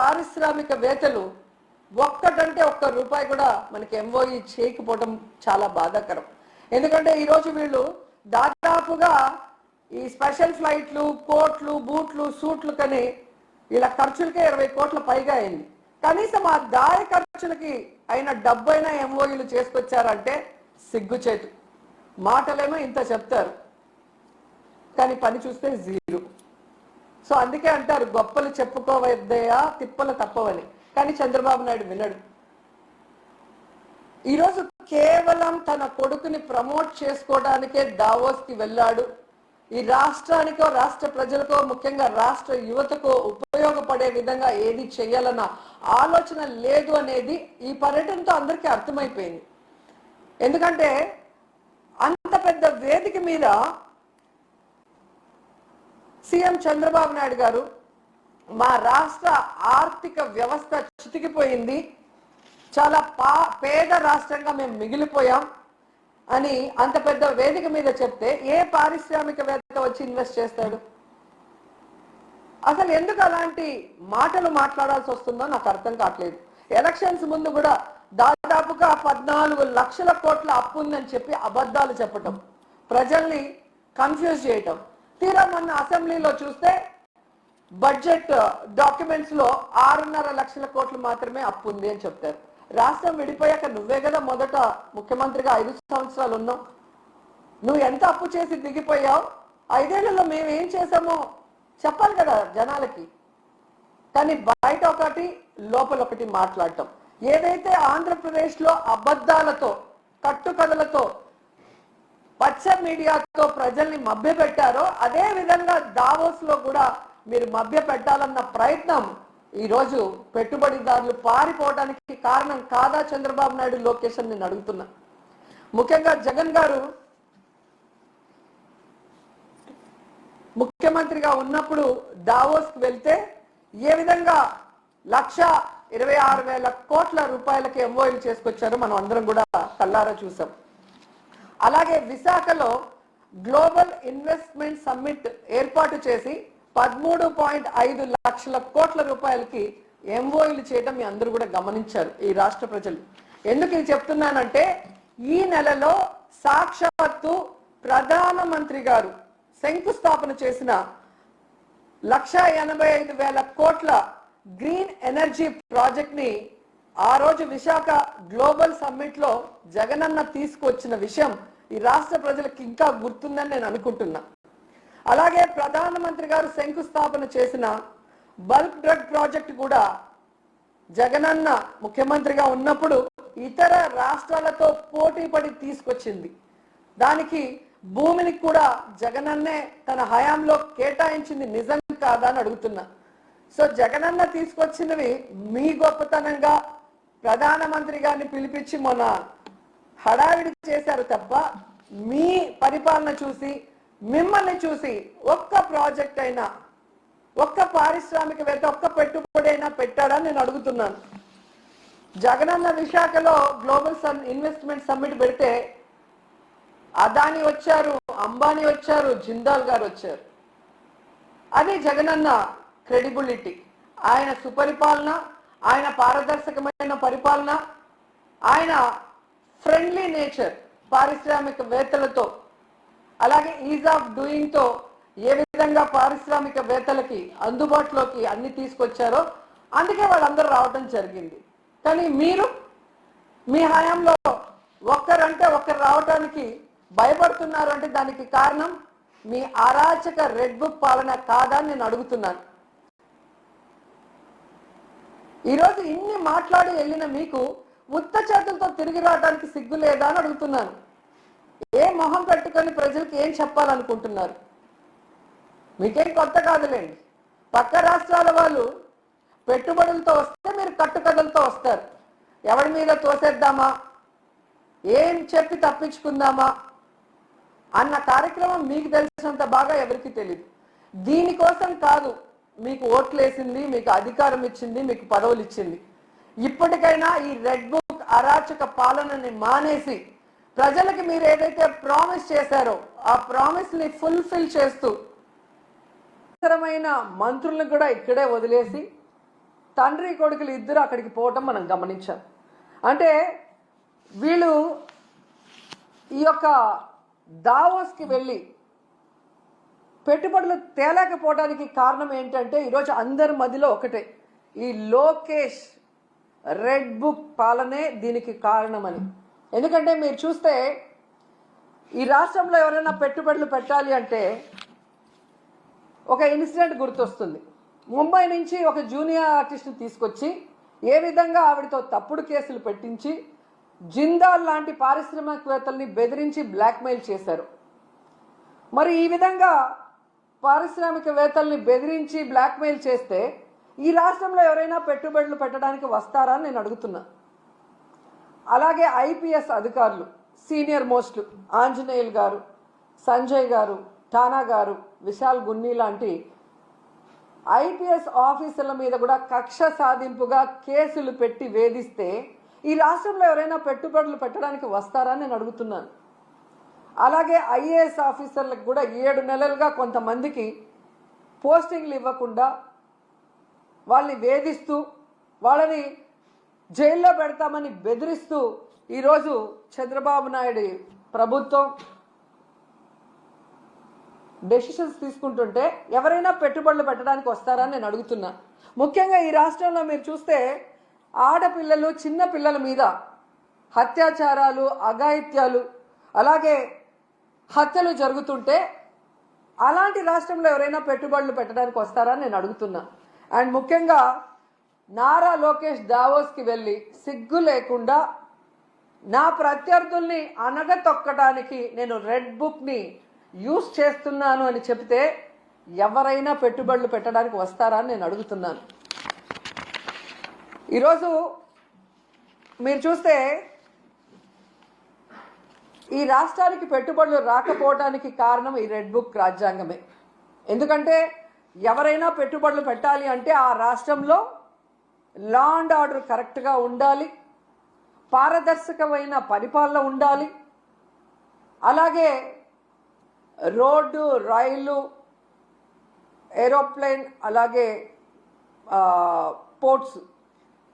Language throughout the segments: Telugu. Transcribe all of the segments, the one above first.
పారిశ్రామికవేత్తలు ఒక్కటంటే ఒక్క రూపాయి కూడా మనకి ఎంఓఈ చేయకపోవడం చాలా బాధాకరం. ఎందుకంటే ఈరోజు వీళ్ళు దాదాపుగా ఈ స్పెషల్ ఫ్లైట్లు కోట్లు బూట్లు సూట్లు కని ఇలా ఖర్చులకే ఇరవై కోట్ల పైగా అయింది. కనీసం ఆ దారి ఖర్చులకి అయిన డబ్బైనా ఎంఓఈలు చేసుకొచ్చారంటే సిగ్గుచేటు. మాటలేమో ఇంత చెప్తారు. కానీ పని చూస్తే జీరో. సో అందుకే అంటారు గొప్పలు చెప్పుకోవద్దయా తిప్పలు తప్పవని. కానీ చంద్రబాబు నాయుడు వినడు. ఈరోజు కేవలం తన కొడుకుని ప్రమోట్ చేసుకోవడానికే దావోస్కి వెళ్ళాడు. ఈ రాష్ట్రానికో రాష్ట్ర ప్రజలకో ముఖ్యంగా రాష్ట్ర యువతకో ఉపయోగపడే విధంగా ఏది చేయాలన్న ఆలోచన లేదు అనేది ఈ పర్యటనతో అందరికీ అర్థమైపోయింది. ఎందుకంటే అంత పెద్ద వేదిక మీద సీఎం చంద్రబాబు నాయుడు గారు మా రాష్ట్ర ఆర్థిక వ్యవస్థ చితికిపోయింది. చాలా పా పేద రాష్ట్రంగా మేము మిగిలిపోయాం అని అంత పెద్ద వేదిక మీద చెప్తే ఏ పారిశ్రామికవేత్త వచ్చి ఇన్వెస్ట్ చేస్తాడు? అసలు ఎందుకు అలాంటి మాటలు మాట్లాడాల్సి వస్తుందో నాకు అర్థం కావట్లేదు. ఎలక్షన్స్ ముందు కూడా దాదాపుగా పద్నాలుగు లక్షల కోట్ల అప్పు ఉందని చెప్పి అబద్ధాలు చెప్పటం ప్రజల్ని కన్ఫ్యూజ్ చేయటం తీరా మొన్న అసెంబ్లీలో చూస్తే బడ్జెట్ డాక్యుమెంట్స్లో ఆరున్నర లక్షల కోట్లు మాత్రమే అప్పు ఉంది అని చెప్తారు. రాష్ట్రం విడిపోయాక నువ్వే కదా మొదట ముఖ్యమంత్రిగా ఐదు సంవత్సరాలు ఉన్నావు. నువ్వు ఎంత అప్పు చేసి దిగిపోయావు? ఐదేళ్ళలో మేము ఏం చేసామో చెప్పాలి కదా జనాలకి. కానీ బయట ఒకటి లోపల ఒకటి మాట్లాడటం. ఏదైతే ఆంధ్రప్రదేశ్లో అబద్ధాలతో కట్టుకథలతో పచ్చ మీడియాతో ప్రజల్ని మభ్యపెట్టారో అదే విధంగా దావోస్లో కూడా మీరు మభ్య పెట్టాలన్న ప్రయత్నం ఈ రోజు పెట్టుబడిదారులు పారిపోవడానికి కారణం కాదా చంద్రబాబు నాయుడు లొకేషన్ నేను అడుగుతున్నా. ముఖ్యంగా జగన్ గారు ముఖ్యమంత్రిగా ఉన్నప్పుడు దావోస్కి వెళ్తే ఏ విధంగా లక్ష ఇరవై ఆరు వేల కోట్ల రూపాయలకి ఎంఓఎల్ చేసుకొచ్చారో మనం అందరం కూడా కల్లారా చూసాం. అలాగే విశాఖలో గ్లోబల్ ఇన్వెస్ట్మెంట్ సమ్మిట్ ఏర్పాటు చేసి పదమూడు పాయింట్ ఐదు లక్షల కోట్ల రూపాయలకి ఎంఓఈలు చేయడం మీ అందరూ కూడా గమనించారు ఈ రాష్ట్ర ప్రజలు. ఎందుకు ఇది చెప్తున్నానంటే ఈ నెలలో సాక్షాత్తు ప్రధానమంత్రి గారు శంకుస్థాపన చేసిన లక్ష ఎనభై ఐదు వేల కోట్ల గ్రీన్ ఎనర్జీ ప్రాజెక్ట్ని ఆ రోజు విశాఖ గ్లోబల్ సమ్మిట్లో జగనన్న తీసుకొచ్చిన విషయం ఈ రాష్ట్ర ప్రజలకు ఇంకా గుర్తుందని నేను అనుకుంటున్నా. అలాగే ప్రధానమంత్రి గారు శంకుస్థాపన చేసిన బల్క్ డ్రగ్ ప్రాజెక్ట్ కూడా జగనన్న ముఖ్యమంత్రిగా ఉన్నప్పుడు ఇతర రాష్ట్రాలతో పోటీ పడి తీసుకొచ్చింది. దానికి భూమిని కూడా జగనన్నే తన హయాంలో కేటాయించింది నిజం కాదా అని అడుగుతున్నా. సో జగనన్న తీసుకొచ్చినవి మీ గొప్పతనంగా ప్రధానమంత్రి గారిని పిలిపించి మొన్న హడావిడి చేశారు తప్ప మీ పరిపాలన చూసి మిమ్మల్ని చూసి ఒక్క ప్రాజెక్ట్ అయినా ఒక్క పారిశ్రామికవేత్త ఒక్క పెట్టుబడి అయినా పెట్టాడని నేను అడుగుతున్నాను. జగనన్న విశాఖలో గ్లోబల్ సన్ ఇన్వెస్ట్మెంట్ సమ్మిట్ పెడితే అదాని వచ్చారు అంబానీ వచ్చారు జిందాల్ గారు వచ్చారు. అది జగనన్న క్రెడిబిలిటీ ఆయన సుపరిపాలన ఆయన పారదర్శకమైన పరిపాలన ఆయన ఫ్రెండ్లీ నేచర్ పారిశ్రామికవేత్తలతో అలాగే ఈజ్ ఆఫ్ డూయింగ్తో ఏ విధంగా పారిశ్రామికవేత్తలకి అందుబాటులోకి అన్ని తీసుకొచ్చారో అందుకే వాళ్ళందరూ రావటం జరిగింది. కానీ మీరు మీ హయాంలో ఒక్కరంటే ఒక్కరు రావటానికి భయపడుతున్నారు అంటే దానికి కారణం మీ అరాచక రెడ్ బుక్ పాలన కాదా అని నేను అడుగుతున్నాను. ఈరోజు ఇన్ని మాట్లాడి వెళ్ళిన మీకు ఉత్త చేతులతో తిరిగి రావడానికి సిగ్గు లేదా అని అడుగుతున్నాను. ఏ మొహం పెట్టుకొని ప్రజలకు ఏం చెప్పాలనుకుంటున్నారు? మీకేం కొత్త కాదులేండి. పక్క రాష్ట్రాల వాళ్ళు పెట్టుబడులతో వస్తే మీరు కట్టుకథలతో వస్తారు. ఎవరి మీద తోసేద్దామా? ఏం చెప్పి తప్పించుకుందామా? అన్న కార్యక్రమం మీకు తెలిసినంత బాగా ఎవరికి తెలియదు దీనికోసం కాదు మీకు ఓట్లేసింది మీకు అధికారం ఇచ్చింది మీకు పదవులు ఇచ్చింది. ఇప్పటికైనా ఈ రెడ్ బుక్ అరాచక పాలనని మానేసి ప్రజలకి మీరు ఏదైతే ప్రామిస్ చేశారో ఆ ప్రామిస్ని ఫుల్ఫిల్ చేస్తూ అవసరమైన మంత్రులను కూడా ఇక్కడే వదిలేసి తండ్రి కొడుకులు ఇద్దరు అక్కడికి పోవటం మనం గమనించాం. అంటే వీళ్ళు ఈ యొక్క దావోస్కి వెళ్ళి పెట్టుబడులు తేలేకపోవడానికి కారణం ఏంటంటే ఈరోజు అందరి మదిలో ఒకటే. ఈ లోకేష్ రెడ్ బుక్ పాలనే దీనికి కారణమని. ఎందుకంటే మీరు చూస్తే ఈ రాష్ట్రంలో ఎవరైనా పెట్టుబడులు పెట్టాలి అంటే ఒక ఇన్సిడెంట్ గుర్తొస్తుంది. ముంబై నుంచి ఒక జూనియర్ ఆర్టిస్ట్ని తీసుకొచ్చి ఏ విధంగా ఆవిడతో తప్పుడు కేసులు పెట్టించి జిందాల్ లాంటి పారిశ్రామికవేత్తల్ని బెదిరించి బ్లాక్మెయిల్ చేశారు. మరి ఈ విధంగా పారిశ్రామికవేత్తల్ని బెదిరించి బ్లాక్మెయిల్ చేస్తే ఈ రాష్ట్రంలో ఎవరైనా పెట్టుబడులు పెట్టడానికి వస్తారా అని నేను అడుగుతున్నా. అలాగే ఐపీఎస్ అధికారులు సీనియర్ మోస్ట్లు ఆంజనేయులు గారు సంజయ్ గారు ఠానా గారు విశాల్ గున్ని లాంటి ఐపీఎస్ ఆఫీసర్ల మీద కూడా కక్ష సాధింపుగా కేసులు పెట్టి వేధిస్తే ఈ రాష్ట్రంలో ఎవరైనా పెట్టుబడులు పెట్టడానికి వస్తారా అని నేను అడుగుతున్నాను. అలాగే ఐఏఎస్ ఆఫీసర్లకు కూడా ఏడు నెలలుగా కొంతమందికి పోస్టింగ్లు ఇవ్వకుండా వాళ్ళని వేధిస్తూ వాళ్ళని జైల్లో పెడతామని బెదిరిస్తూ ఈరోజు చంద్రబాబు నాయుడు ప్రభుత్వం డెసిషన్స్ తీసుకుంటుంటే ఎవరైనా పెట్టుబడులు పెట్టడానికి వస్తారని నేను అడుగుతున్నా. ముఖ్యంగా ఈ రాష్ట్రంలో మీరు చూస్తే ఆడపిల్లలు చిన్న పిల్లల మీద అత్యాచారాలు అఘాయిత్యాలు అలాగే హత్యలు జరుగుతుంటే అలాంటి రాష్ట్రంలో ఎవరైనా పెట్టుబడులు పెట్టడానికి వస్తారని నేను అడుగుతున్నా. అండ్ ముఖ్యంగా నారా లోకేష్ దావోస్కి వెళ్ళి సిగ్గు లేకుండా నా ప్రత్యర్థుల్ని అనగతొక్కడానికి నేను రెడ్ బుక్ని యూస్ చేస్తున్నాను అని చెప్తే ఎవరైనా పెట్టుబడులు పెట్టడానికి వస్తారా అని నేను అడుగుతున్నాను. ఈరోజు మీరు చూస్తే ఈ రాష్ట్రానికి పెట్టుబడులు రాకపోవడానికి కారణం ఈ రెడ్ బుక్ రాజ్యాంగమే. ఎందుకంటే ఎవరైనా పెట్టుబడులు పెట్టాలి అంటే ఆ రాష్ట్రంలో లా అండ్ ఆర్డర్ కరెక్ట్గా ఉండాలి పారదర్శకమైన పరిపాలన ఉండాలి. అలాగే రోడ్డు రైలు ఏరోప్లేన్ అలాగే పోర్ట్స్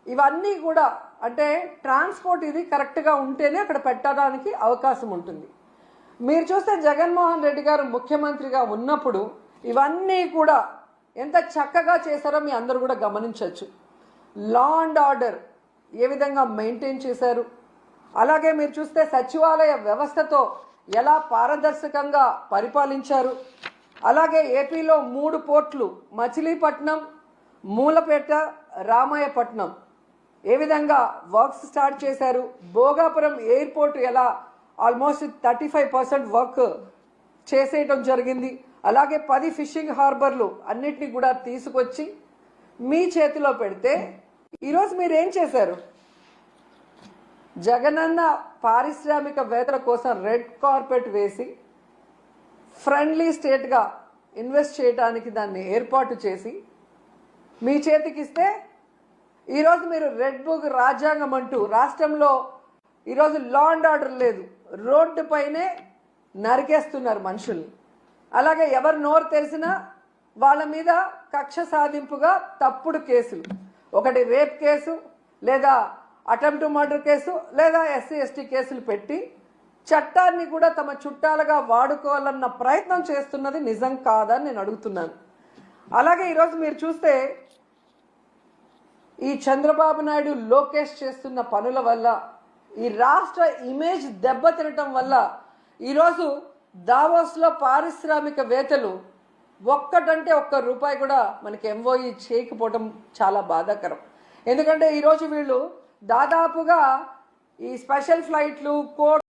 ఇవన్నీ కూడా అంటే ట్రాన్స్పోర్ట్ ఇది కరెక్ట్గా ఉంటేనే అక్కడ పెట్టడానికి అవకాశం ఉంటుంది. మీరు చూస్తే జగన్మోహన్ రెడ్డి గారు ముఖ్యమంత్రిగా ఉన్నప్పుడు ఇవన్నీ కూడా ఎంత చక్కగా చేశారో మీ అందరూ కూడా గమనించవచ్చు. లా అండ్ ఆర్డర్ ఏ విధంగా మెయింటైన్ చేశారు? అలాగే మీరు చూస్తే సచివాలయ వ్యవస్థతో ఎలా పారదర్శకంగా పరిపాలించారు? అలాగే ఏపీలో మూడు పోర్ట్లు మచిలీపట్నం మూలపేట రామాయపట్నం. ఏ విధంగా వర్క్స్ స్టార్ట్ చేశారు? భోగాపురం ఎయిర్పోర్ట్ ఎలా almost thirty five percent work చేసేయటం జరిగింది. అలాగే పది ఫిషింగ్ హార్బర్లు అన్నిటిని కూడా తీసుకొచ్చి మీ చేతిలో పెడితే ఈరోజు మీరేం చేశారు? జగనన్న పారిశ్రామిక వేతల కోసం రెడ్ కార్పెట్ వేసి ఫ్రెండ్లీ స్టేట్గా ఇన్వెస్ట్ చేయడానికి దాన్ని ఏర్పాటు చేసి మీ చేతికిస్తే ఈరోజు మీరు రెడ్ బుక్ రాజ్యాంగం అంటూ రాష్ట్రంలో ఈరోజు లా అండ్ ఆర్డర్ లేదు. రోడ్డు పైనే నరికేస్తున్నారు మనుషుల్ని. అలాగే ఎవరు నోరు తెలిసినా వాళ్ళ మీద కక్ష సాధింపుగా తప్పుడు కేసులు. ఒకటి రేప్ కేసు లేదా అటెంప్ట్ మర్డర్ కేసు లేదా ఎస్సీ ఎస్టీ కేసులు పెట్టి చట్టాన్ని కూడా తమ చుట్టాలుగా వాడుకోవాలన్న ప్రయత్నం చేస్తున్నది నిజం కాదని నేను అడుగుతున్నాను. అలాగే ఈరోజు మీరు చూస్తే ఈ చంద్రబాబు నాయుడు లోకేష్ చేస్తున్న పనుల వల్ల ఈ రాష్ట్ర ఇమేజ్ దెబ్బతినటం వల్ల ఈరోజు దావోస్లో పారిశ్రామికవేత్తలు ఒక్కటంటే ఒక్క రూపాయి కూడా మనకి ఎంఓఈ చేయకపోవడం చాలా బాధాకరం. ఎందుకంటే ఈరోజు వీళ్ళు దాదాపుగా ఈ స్పెషల్ ఫ్లైట్లు కోట్